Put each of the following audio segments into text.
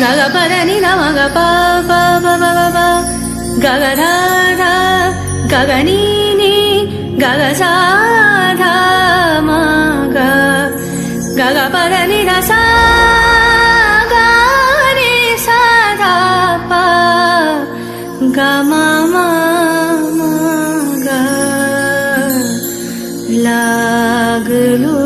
గగ పదని నమగ గగధా గగనీ గగ సాధా గగ పదని రసా लागलो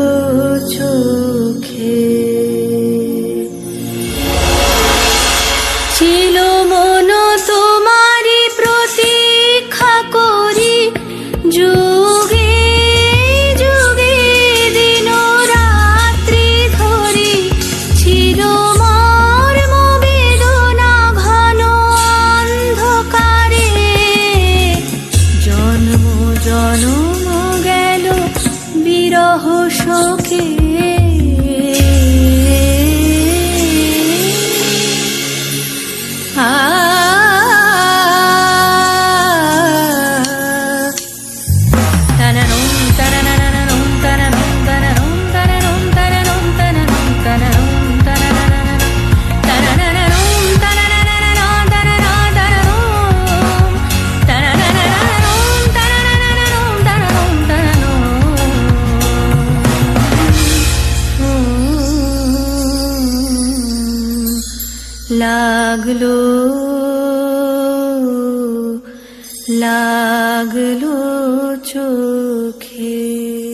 ঠকে लागलो लागलो चोखे।